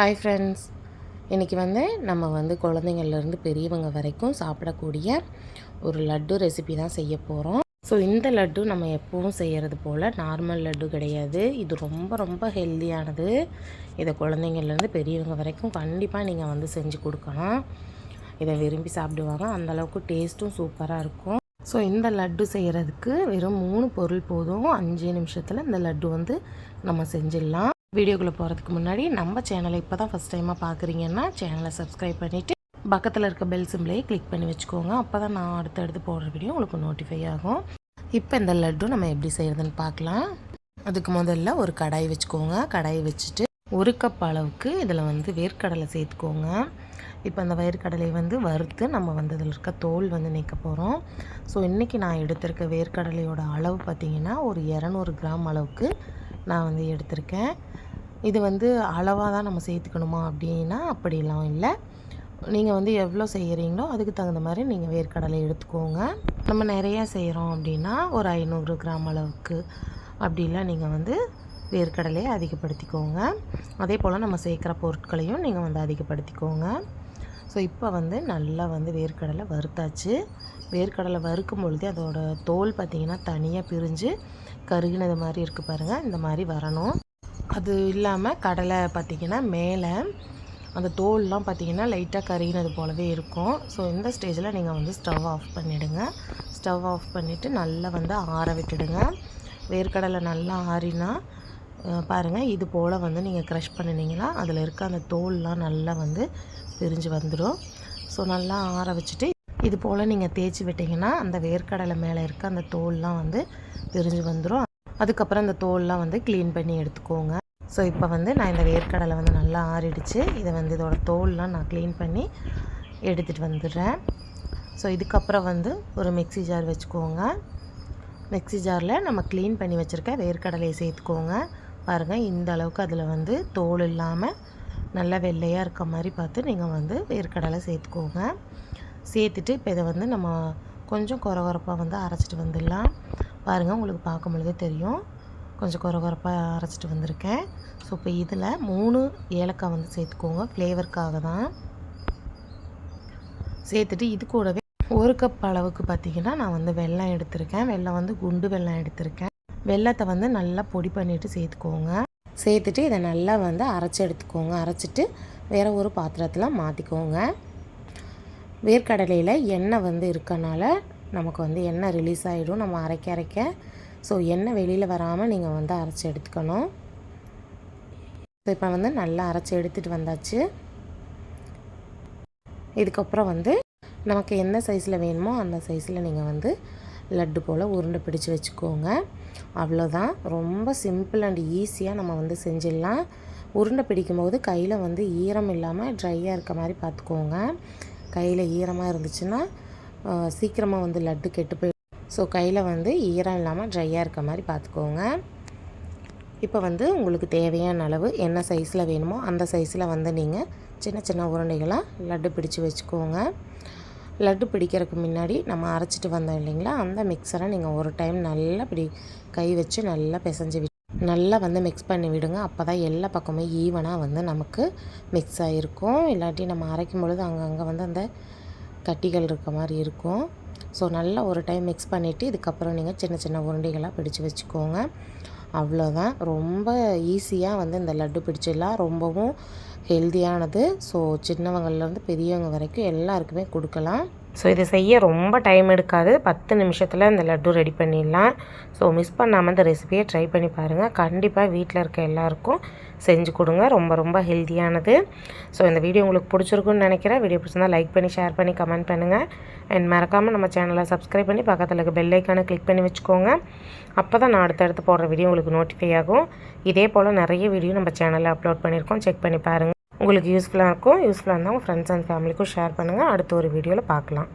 Hi friends இன்றைக்கி வந்து நம்ம வந்து குழந்தைங்கள்லேருந்து பெரியவங்க வரைக்கும் சாப்பிடக்கூடிய ஒரு லட்டு ரெசிபி தான் செய்ய போகிறோம் ஸோ இந்த லட்டு நம்ம எப்பவும் செய்கிறது போல் நார்மல் லட்டு கிடையாது. இது ரொம்ப ரொம்ப ஹெல்த்தியானது இதை குழந்தைங்கள்லேருந்து பெரியவங்க வரைக்கும் கண்டிப்பாக நீங்கள் வந்து செஞ்சு கொடுக்கலாம். இதை விரும்பி சாப்பிடுவாங்க. அந்தளவுக்கு டேஸ்ட்டும் சூப்பராக இருக்கும். ஸோ இந்த லட்டு செய்கிறதுக்கு வெறும் மூணு பொருள் போதும். அஞ்சு நிமிஷத்தில் இந்த லட்டு வந்து நம்ம செஞ்சிடலாம். வீடியோக்குள்ளே போகிறதுக்கு முன்னாடி நம்ம சேனலை இப்போ தான் ஃபஸ்ட் டைமாக பார்க்குறீங்கன்னா சேனலை சப்ஸ்கிரைப் பண்ணிவிட்டு பக்கத்தில் இருக்க பெல் சிம்லேயே கிளிக் பண்ணி வச்சுக்கோங்க. அப்போ தான் நான் அடுத்தடுத்து போடுற வீடியோ உங்களுக்கு நோட்டிஃபை ஆகும். இப்போ இந்த லட்டு நம்ம எப்படி செய்கிறதுன்னு பார்க்கலாம். அதுக்கு முதல்ல ஒரு கடாய் வச்சுக்கோங்க. கடாயை வச்சுட்டு ஒரு கப் அளவுக்கு இதில் வந்து வேர்க்கடலை சேர்த்துக்கோங்க. இப்போ அந்த வேர்க்கடலையை வந்து வறுத்து நம்ம வந்து அதில் இருக்க தோல் வந்து நீக்க போகிறோம் ஸோ இன்றைக்கி நான் எடுத்திருக்க வேர்க்கடலையோட அளவு பார்த்திங்கன்னா ஒரு இரநூறு கிராம் அளவுக்கு நான் வந்து எடுத்திருக்கேன். இது வந்து அளவாக தான் நம்ம சேர்த்துக்கணுமா அப்படின்னா அப்படிலாம் இல்லை. நீங்கள் வந்து எவ்வளோ செய்கிறீங்களோ அதுக்கு தகுந்த மாதிரி நீங்கள் வேர்க்கடலை எடுத்துக்கோங்க. நம்ம நிறையா செய்கிறோம் அப்படின்னா ஒரு ஐநூறு கிராம் அளவுக்கு அப்படிலாம் நீங்கள் வந்து வேர்க்கடலையை அதிகப்படுத்திக்கோங்க. அதே போல் நம்ம சேர்க்குற பொருட்களையும் நீங்கள் வந்து அதிகப்படுத்திக்கோங்க. ஸோ இப்போ வந்து நல்லா வந்து வேர்க்கடலை வறுத்தாச்சு. வேர்க்கடலை வறுக்கும் பொழுது அதோடய தோல் பார்த்திங்கன்னா தனியாக பிரிஞ்சு கருகினது மாதிரி இருக்குது பாருங்கள் இந்த மாதிரி வரணும். அது இல்லாமல் கடலை பார்த்திங்கன்னா மேலே அந்த தோல்லாம் பார்த்திங்கன்னா லைட்டாக கருகினது போலவே இருக்கும். ஸோ இந்த ஸ்டேஜில் நீங்கள் வந்து ஸ்டவ் ஆஃப் பண்ணிவிடுங்க ஸ்டவ் ஆஃப் பண்ணிவிட்டு நல்லா வந்து ஆற விட்டுடுங்க. வேர்க்கடலை நல்லா ஆறினா பாருங்கள் இது போல் வந்து நீங்கள் க்ரஷ் பண்ணினீங்கன்னா அதில் இருக்க அந்த தோல்லாம் நல்லா வந்து பிரிஞ்சு வந்துடும். ஸோ நல்லா ஆற வச்சுட்டு இது போல் நீங்கள் தேய்ச்சி விட்டிங்கன்னா அந்த வேர்க்கடலை மேலே இருக்க அந்த தோல்லாம் வந்து பிரிஞ்சு வந்துடும் அதுக்கப்புறம் அந்த தோல்லாம் வந்து க்ளீன் பண்ணி எடுத்துக்கோங்க. ஸோ இப்போ வந்து நான் இந்த வேர்க்கடலை வந்து நல்லா ஆறிடுச்சு. இதை வந்து இதோட தோல்லாம் நான் க்ளீன் பண்ணி எடுத்துகிட்டு வந்துடுறேன். ஸோ இதுக்கப்புறம் வந்து ஒரு மிக்சி ஜார் வச்சுக்கோங்க. மிக்சி ஜாரில் நம்ம க்ளீன் பண்ணி வச்சுருக்க வேர்க்கடலையை சேர்த்துக்கோங்க. பாருங்கள் இந்த அளவுக்கு அதில் வந்து தோல் இல்லாமல் நல்லா வெள்ளையாக இருக்க மாதிரி பார்த்து நீங்கள் வந்து வேர்க்கடலை சேர்த்துக்கோங்க. சேர்த்துட்டு இப்போ இதை வந்து நம்ம கொஞ்சம் குறகுறப்பாக வந்து அரைச்சிட்டு வந்துடலாம். பாருங்கள் உங்களுக்கு பார்க்கும் பொழுதே தெரியும். கொஞ்சம் குறகுறப்பாக அரைச்சிட்டு வந்திருக்கேன். ஸோ இப்போ இதில் மூணு ஏலக்காய் வந்து சேர்த்துக்கோங்க. ஃப்ளேவருக்காக தான். சேர்த்துட்டு இது கூடவே ஒரு கப் அளவுக்கு பார்த்திங்கன்னா நான் வந்து வெல்லம் எடுத்திருக்கேன். வெல்லம் வந்து குண்டு வெல்லம் எடுத்திருக்கேன். வெள்ளத்தை வந்து நல்லா பொடி பண்ணிவிட்டு சேர்த்துக்கோங்க. சேர்த்துட்டு இதை நல்லா வந்து அரைச்சி எடுத்துக்கோங்க. அரைச்சிட்டு வேறு ஒரு பாத்திரத்தில் மாற்றிக்கோங்க வேர்க்கடலையில் எண்ணெய் வந்து இருக்கனால நமக்கு வந்து எண்ணெய் ரிலீஸ் ஆகிடும் நம்ம அரைக்க அரைக்க. ஸோ எண்ணெய் வெளியில் வராமல் நீங்கள் வந்து அரைச்சி எடுத்துக்கணும். ஸோ இப்போ வந்து நல்லா அரைச்சி எடுத்துகிட்டு வந்தாச்சு. இதுக்கப்புறம் வந்து நமக்கு எந்த சைஸில் வேணுமோ அந்த சைஸில் நீங்கள் வந்து லட்டு போல் உருண்டை பிடிச்சி வச்சுக்கோங்க. அவ்வளோதான் ரொம்ப சிம்பிள் அண்ட் ஈஸியாக நம்ம வந்து செஞ்சிடலாம். உருண்டை பிடிக்கும்போது கையில் வந்து ஈரம் இல்லாமல் ட்ரையாக இருக்க மாதிரி பார்த்துக்கோங்க. கையில் ஈரமாக இருந்துச்சுன்னா சீக்கிரமாக வந்து லட்டு கெட்டு போய் ஸோ கையில் வந்து ஈரம் இல்லாமல் ட்ரையாக இருக்க மாதிரி பார்த்துக்கோங்க இப்போ வந்து உங்களுக்கு தேவையான அளவு என்ன சைஸில் வேணுமோ அந்த சைஸில் வந்து நீங்கள் சின்ன சின்ன உருண்டைகளாக லட்டு பிடிச்சி வச்சுக்கோங்க. லட்டு பிடிக்கிறதுக்கு முன்னாடி நம்ம அரைச்சிட்டு வந்தோம் இல்லைங்களா அந்த மிக்சரை நீங்கள் ஒரு டைம் நல்லா பிடி கை வச்சு நல்லா பிசைஞ்சு நல்லா வந்து மிக்ஸ் பண்ணி விடுங்க. அப்போ தான் எல்லா பக்கமும் ஈவனாக வந்து நமக்கு மிக்ஸ் ஆகிருக்கும் இல்லாட்டி நம்ம அரைக்கும் பொழுது அங்கங்கே வந்து அந்த கட்டிகள் இருக்க மாதிரி இருக்கும். ஸோ நல்லா ஒரு டைம் மிக்ஸ் பண்ணிவிட்டு இதுக்கப்புறம் நீங்கள் சின்ன சின்ன உருண்டைகளாக பிடிச்சி வச்சுக்கோங்க. அவ்வளோதான் ரொம்ப ஈஸியாக வந்து இந்த லட்டு பிடிச்சிடலாம். ரொம்பவும் ஹெல்த்தியானது ஸோ சின்னவங்கள்லேருந்து பெரியவங்க வரைக்கும் எல்லாருக்குமே கொடுக்கலாம். ஸோ இதை செய்ய ரொம்ப டைம் எடுக்காது. பத்து நிமிஷத்தில் இந்த லட்டு ரெடி பண்ணிடலாம். ஸோ மிஸ் பண்ணாமல் இந்த ரெசிபியை ட்ரை பண்ணி பாருங்கள் கண்டிப்பாக வீட்டில் இருக்க எல்லாருக்கும் செஞ்சு கொடுங்க. ரொம்ப ரொம்ப ஹெல்த்தியானது ஸோ இந்த வீடியோ உங்களுக்கு பிடிச்சிருக்குன்னு நினைக்கிறேன். வீடியோ பிடிச்சிருந்தால் லைக் பண்ணி ஷேர் பண்ணி கமெண்ட் பண்ணுங்கள் அண்ட் மறக்காமல் நம்ம சேனலை சப்ஸ்கிரைப் பண்ணி பக்கத்தில் இருக்க பெல் ஐக்கானை கிளிக் பண்ணி வச்சுக்கோங்க. அப்போ தான் நான் அடுத்தடுத்து போடுற வீடியோ உங்களுக்கு நோட்டிஃபை ஆகும். இதே போல் நிறைய வீடியோ நம்ம சேனலில் அப்லோட் பண்ணியிருக்கோம். செக் பண்ணி பாருங்கள் உங்களுக்கு யூஸ்ஃபுல்லாக இருக்கும். யூஸ்ஃபுல்லாக இருந்தால் உங்கள் ஃப்ரெண்ட்ஸ் அண்ட் ஃபேமிலிக்கும் ஷேர் பண்ணுங்கள் அடுத்த ஒரு வீடியோவில் பார்க்கலாம்.